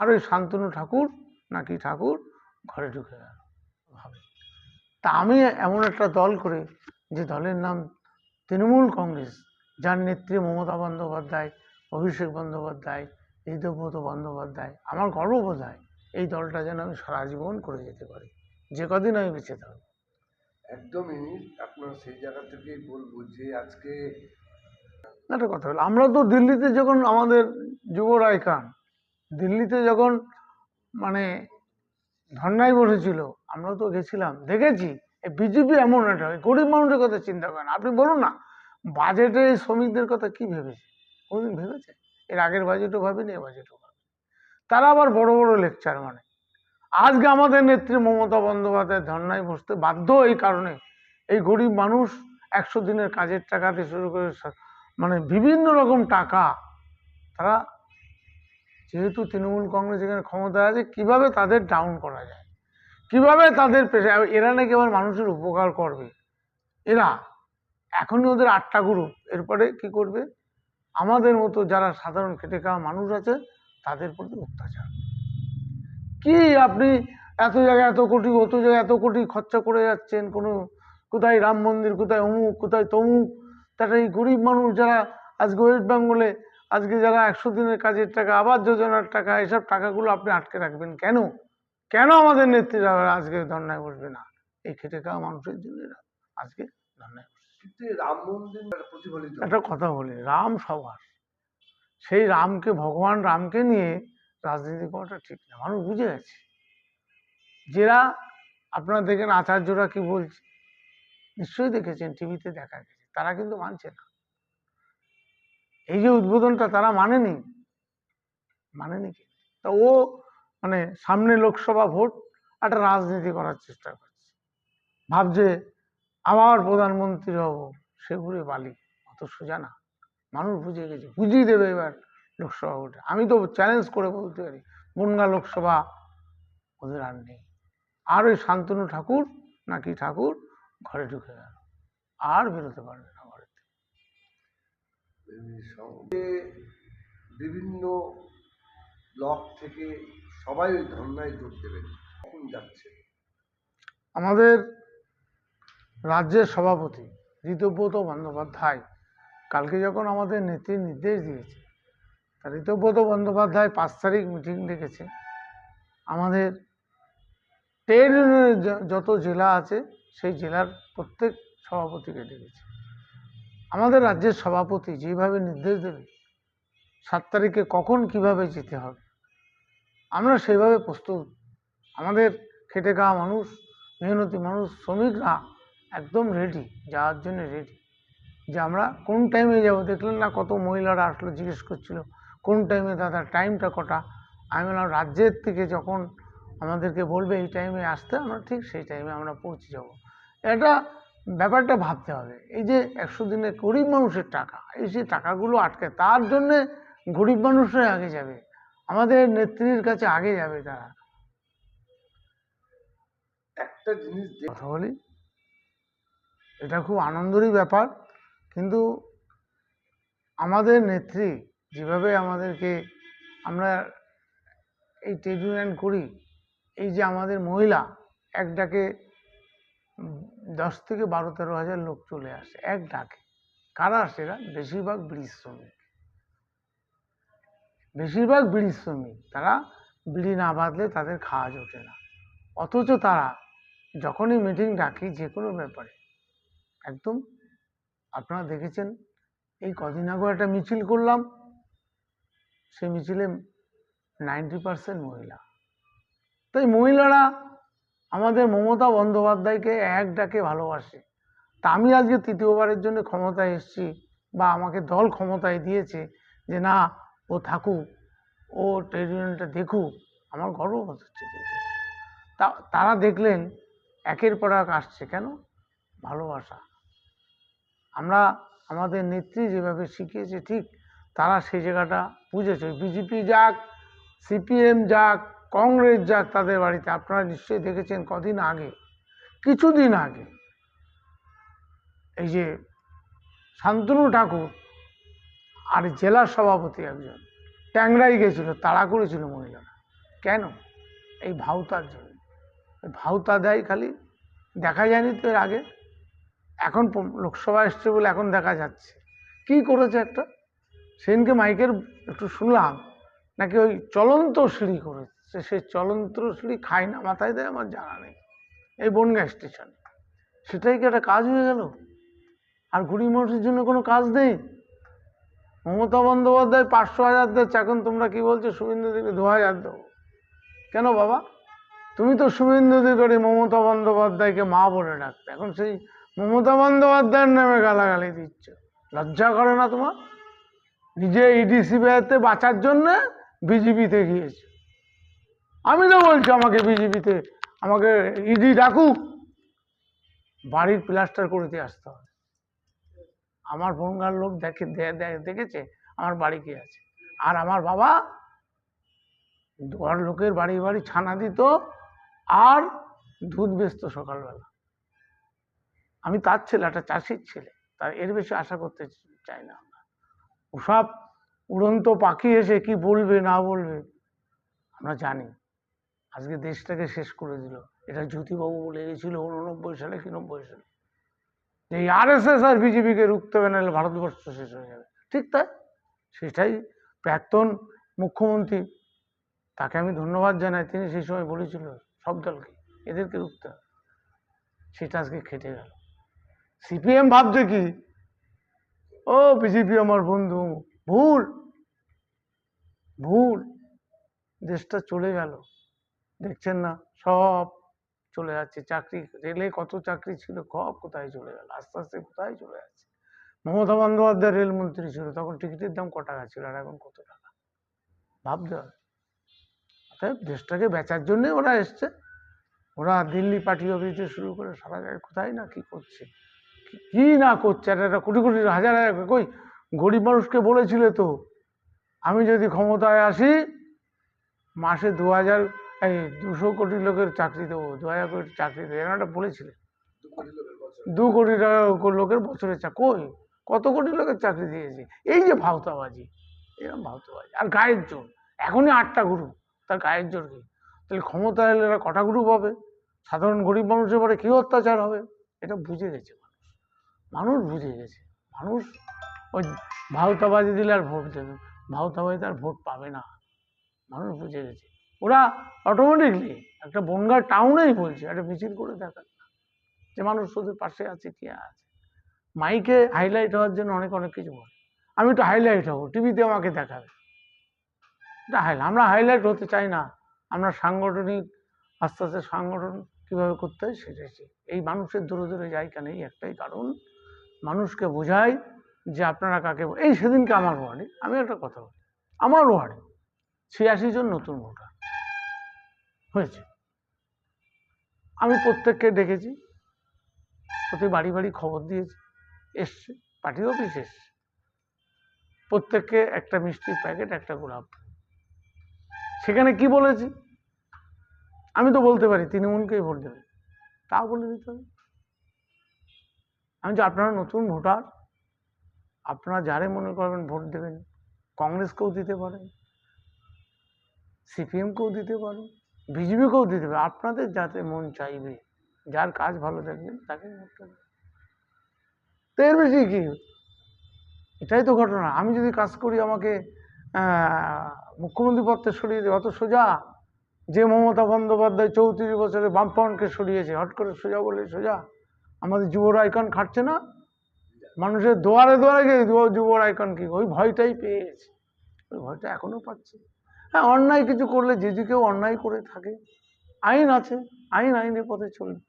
আর ওই শান্তনু ঠাকুর নাকি ঠাকুর ঘরে ঢুকে গেল। ভাবে। তা আমি এমন একটা দল করে যে দলের নাম তৃণমূল কংগ্রেস যার নেত্রী মমতা বন্দ্যোপাধ্যায় অভিষেক বন্দ্যোপাধ্যায় ঋতব্রত বন্দ্যোপাধ্যায় আমার গর্ব বোধ হয় এই দলটা যেন আমি সারা জীবন করে যেতে পারি। যে কদিন আমি বেঁচে থাকব। একদমই আপনার সেই জায়গা থেকেই বলব যে আজকে একটা কথা হলো আমরা তো দিল্লিতে যখন আমাদের যুবরায় খান দিল্লিতে যখন মানে ধর্নায় বসেছিল আমরা তো গেছিলাম, দেখেছি। এই বিজেপি এমন একটা গরিব মানুষের কথা চিন্তা করেন। আপনি বলুন না, বাজেটে শ্রমিকদের কথা কি ভেবেছে? কোনদিন ভেবেছে? এর আগের বাজেটও ভাবেনি, এ বাজেটও ভাবে তারা আবার বড় বড় লেকচার মানে। আজকে আমাদের নেত্রী মমতা বন্দ্যোপাধ্যায় ধর্নায় বসতে বাধ্য এই কারণে এই গরিব মানুষ একশো দিনের কাজের টাকাতে শুরু করে মানে বিভিন্ন রকম টাকা তারা যেহেতু তৃণমূল কংগ্রেস এখানে ক্ষমতায় আছে, কীভাবে তাদের ডাউন করা যায়? কীভাবে তাদের পেশা এরা নাকি আবার মানুষের উপকার করবে? এরা, এখনই ওদের আটটা গ্রুপ এরপরে কি করবে? আমাদের মতো যারা সাধারণ খেটে খাওয়া মানুষ আছে, তাদের প্রতি অত্যাচার। কি আপনি এত জায়গায় এত কোটি, অত জায়গায় এত কোটি খরচা করে যাচ্ছেন, কোনো কোথায় রাম মন্দির, কোথায় অমুক, কোথায় তমুক? তারা এই গরিব মানুষ যারা আজকে ওয়েস্ট বেঙ্গলে আজকে যারা একশো দিনের কাজের টাকা আবাস যোজনার টাকা এসব টাকাগুলো আপনি আটকে রাখবেন কেন? কেন আমাদের নেত্রীরা আজকে ধর্নায় বসবে না? এই খেটে খাওয়া মানুষের জন্য আজকে ধর্নায় বসবে। একটা কথা বলি রাম সবার। সেই রামকে ভগবান রামকে নিয়ে রাজনীতি করাটা ঠিক না। মানুষ বুঝে গেছে। যারা আপনারা দেখেন আচার্যরা কি বলছে? নিশ্চয়ই দেখেছেন টিভিতে দেখা গেছে। তারা কিন্তু মানছে না। এই যে উদ্বোধনটা তারা মানেনি। মানেনি কি? তা ও মানে সামনে লোকসভা ভোট একটা রাজনীতি করার চেষ্টা করছে। ভাবছে আবার প্রধানমন্ত্রী হব, সে ঘুরে বালি। অত সোজা না মানুষ বুঝে গেছে, বুঝিয়ে দেবে এবার লোকসভা ভোটে। আমি তো চ্যালেঞ্জ করে বলতে পারি, বনগা লোকসভা ওদের আর নেই। আর ওই শান্তনু ঠাকুর নাকি ঠাকুর ঘরে ঢুকে গেল, আর বেরোতে পারবে না। বিভিন্ন ব্লক থেকে সবাই ওই ধর্নায় যোগ দেবেন। কখন যাচ্ছে? আমাদের রাজ্যের সভাপতি ঋতব্রত বন্দ্যোপাধ্যায় কালকে যখন আমাদের নেত্রী নির্দেশ দিয়েছে ঋতব্রত বন্দ্যোপাধ্যায় পাঁচ তারিখ মিটিং ডেকেছে। আমাদের ইউনিয়নের যত জেলা আছে, সেই জেলার প্রত্যেক সভাপতিকে ডেকেছে। আমাদের রাজ্যের সভাপতি যেভাবে নির্দেশ দেবে, সাত তারিখে কখন কীভাবে যেতে হবে? আমরা সেইভাবে প্রস্তুত। আমাদের খেটে খাওয়া মানুষ, মেহনতি মানুষ, শ্রমিকরা একদম রেডি যাওয়ার জন্য রেডি যে আমরা কোন টাইমে যাব? দেখলেন না কত মহিলারা আসলো, জিজ্ঞেস করছিল, কোন টাইমে দাদা টাইমটা কটা? আমি বললাম, রাজ্যের থেকে যখন আমাদেরকে বলবে এই টাইমে আসতে, আমরা ঠিক সেই টাইমে আমরা পৌঁছে যাব। এটা ব্যাপারটা ভাবতে হবে। এই যে একশো দিনে গরিব মানুষের টাকা, এই যে টাকাগুলো আটকে, তার জন্যে গরিব মানুষরাই আগে যাবে। আমাদের নেত্রীর কাছে আগে যাবে তারা। একটা জিনিস কথা বলি, এটা খুব আনন্দেরই ব্যাপার, কিন্তু আমাদের নেত্রী যেভাবে আমাদেরকে আমরা এই ট্রেড ইউনিয়ন করি, এই যে আমাদের মহিলা এক ডাকে দশ থেকে বারো, তেরো হাজার লোক চলে আসে এক ডাকে। কারা আসে এরা? বেশিরভাগ বিড়ি শ্রমিক। বেশিরভাগ বিড়ি শ্রমিক, তারা বিড়ি না বাঁধলে তাদের খাওয়া জোটে না। অথচ তারা যখনই মিটিং ডাকি যে কোনো ব্যাপারে, একদম আপনারা দেখেছেন, এই কদিন আগে একটা মিছিল করলাম সেই মিছিলে নাইনটি পার্সেন্ট মহিলা। তাই মহিলারা আমাদের মমতা বন্দ্যোপাধ্যায়কে এক ডাকে ভালোবাসে। তা আমি আজকে তৃতীয়বারের জন্য ক্ষমতায় এসছি বা আমাকে দল ক্ষমতায় দিয়েছে যে না, ও থাকুক, ও ট্রেড ইউনিয়নটা দেখুক, আমার গর্ব বোধ হচ্ছে তা, তারা দেখলেন, একের পর এক আসছে কেন? ভালোবাসা। আমরা, আমাদের নেত্রী যেভাবে শিখিয়েছে ঠিক, তারা সেই জায়গাটা বুঝেছে। বিজেপি যাক, সিপিএম যাক কংগ্রেস যাক তাদের বাড়িতে, আপনারা নিশ্চয়ই দেখেছেন কদিন আগে, কিছুদিন আগে, এই যে শান্তনু ঠাকুর আর জেলার সভাপতি একজন, ট্যাংরাই গেছিল, তাড়া করেছিল মহিলারা। কেন? এই ভাওতার জন্য। ভাওতা দেয় খালি, দেখা যায়নি তো এর আগে। এখন লোকসভা এসছে বলে এখন দেখা যাচ্ছে। কি করেছে একটা? সেদিনকে মাইকের একটু শুনলাম, নাকি ওই চলন্ত সিঁড়ি করেছে। সেই চলন্ত সিঁড়ি খায় না, মাথায় দেয়, আমার জানা নেই। এই বনগা স্টেশনে। সেটাই কি একটা কাজ হয়ে গেল? আর গরিব মানুষের জন্য কোনো কাজ নেই? মমতা বন্দ্যোপাধ্যায় পাঁচশো হাজার দিচ্ছে এখন তোমরা কি বলছো? শুভেন্দু দিকে দু হাজার দেবো। কেন বাবা? তুমি তো শুভেন্দু অধিকারী মমতা বন্দ্যোপাধ্যায়কে মা বলে ডাকতে। এখন সেই মমতা বন্দ্যোপাধ্যায়ের নামে গালাগালি দিচ্ছ। লজ্জা করে না তোমার? নিজে ইডিসি বেড়াতে বাঁচার জন্য বিজেপিতে গিয়েছে। আমি তো বলছি আমাকে বিজেপিতে, আমাকে ইডি ডাকুক। বাড়ির প্লাস্টার করে দিয়ে আসতে হবে। আমার বনগার লোক দেখে দেখেছে আমার বাড়ি কি আছে। আর আমার বাবা ঘর লোকের বাড়ি বাড়ি ছানা দিত আর দুধ বেচতো সকালবেলা। আমি তার ছেলে, একটা চাষির ছেলে, তার এর বেশি আশা করতে চাই না আমরা। ওসব উড়ন্ত পাখি এসে কি বলবে, না বলবে, আমরা জানি। আজকে দেশটাকে শেষ করে দিল। এটা জ্যোতিবাবু বলে গেছিল উননব্বই সালে কি নব্বই সালে? যে আরএসএস আর বিজেপিকে রুখতে হবে, নাহলে ভারতবর্ষ শেষ হয়ে যাবে। ঠিক তাই? সেটাই প্রাক্তন মুখ্যমন্ত্রী। তাকে আমি ধন্যবাদ জানাই। তিনি সেই সময় বলেছিল, সব দলকে, এদেরকে রুখতে হবে। সেটা আজকে খেটে গেল। সিপিএম ভাবছে কি? ও বিজেপি আমার বন্ধু, ভুল। ভুল। দেশটা চলে গেল। দেখছেন না, সব চলে যাচ্ছে। চাকরি, রেলে কত চাকরি ছিল, সব কোথায় চলে গেল? আস্তে আস্তে কোথায় চলে যাচ্ছে? মমতা বন্দ্যোপাধ্যায় রেলমন্ত্রী ছিল, তখন টিকিটের দাম ক টাকা ছিল আর এখন কত টাকা? ভাবতে হবে। দেশটাকে বেচার জন্যই ওরা এসছে। ওরা দিল্লি পার্টি অফিসে শুরু করে সারা জায়গায় কোথায় না কি করছে? কি- কি না করছে? আর একটা কোটি কোটি, হাজার হাজার কই, গরিব মানুষকে বলেছিলে তো? আমি যদি ক্ষমতায় আসি, মাসে দু হাজার এই দুশো কোটি লোকের চাকরি দেবো, দু হাজার কোটি চাকরি দেবো এরকম একটা বলেছিলে দু কোটি টাকা লোকের বছরে কই? কত কোটি লোকের চাকরি দিয়েছে? এই যে ভাওতাবাজি এরকম ভাওতাবাজি। আর গায়ের জোর, এখনই আটটা গ্রুপ তার গায়ের জোর কি? তাহলে ক্ষমতা এলে এরা কটা গ্রুপ হবে সাধারণ গরিব মানুষের পরে কী অত্যাচার হবে? এটা বুঝে গেছে মানুষ। মানুষ বুঝে গেছে। মানুষ ওই ভাওতাবাজি দিলে আর ভোট দেবে ভাওতাবাজিতে আর ভোট পাবে না। মানুষ বুঝে গেছে। ওরা অটোমেটিকলি একটা বনগাঁ টাউনেই বলছে, একটা মিছিল করে দেখান যে মানুষ ওদের পাশে আছে, কে আছে। মাইকে হাইলাইট হওয়ার জন্য অনেক অনেক কিছু বলে। আমি একটু হাইলাইট হব, টিভিতে আমাকে দেখাবে। এটা হাইলাইট আমরা হাইলাইট হতে চাই না। আমরা সাংগঠনিক, আস্তে আস্তে সংগঠন কীভাবে করতে হয় সেটাই শিখি। এই মানুষের দূরে দূরে যাই কেন এই একটাই কারণ, মানুষকে বোঝাই যে আপনারা কাকে এই সেদিনকে আমার ওয়ার্ডে, আমি একটা কথা বলি। আমার ওয়ার্ডে ছিয়াশি জন নতুন ভোটার। হয়েছে। আমি প্রত্যেককে ডেকেছি, প্রতি বাড়ি বাড়ি খবর দিয়েছি, এসছে, পার্টি অফিস এসছে। প্রত্যেককে একটা মিষ্টির প্যাকেট, একটা গোলাপ। সেখানে কি বলেছি? আমি তো বলতে পারি, তৃণমূলকেই ভোট দেবে। তাও বলে দিতে হবে। আমি যে আপনারা নতুন ভোটার, আপনারা যারে মনে করবেন ভোট দেবেন, কংগ্রেসকেও দিতে পারেন, সিপিএমকেও দিতে পারেন বিজেপিকেও দিতে পারেন আপনাদের যাতে মন চাইবে, যার কাজ ভালো দেখবেন তাকে তো এর বেশি কি? এটাই তো ঘটনা। আমি যদি কাজ করি আমাকে মুখ্যমন্ত্রী পদ সরিয়ে দেবে অত সোজা যে মমতা বন্দ্যোপাধ্যায় চৌত্রিশ বছরে বামফ্রন্টকে সরিয়েছে, হট করে সোজা বলে সোজা, আমাদের যুবর আইকন খাটছে না? মানুষের দুয়ারে দুয়ারে গিয়ে যুব- যুবর আইকন কি? ওই ভয়টাই পেয়েছে। ওই ভয়টা এখনও পাচ্ছে। হ্যাঁ অন্যায় কিছু করলে যে যে কেউ অন্যায় করে থাকে। আইন আছে, আইন আইনের পথে চলবে।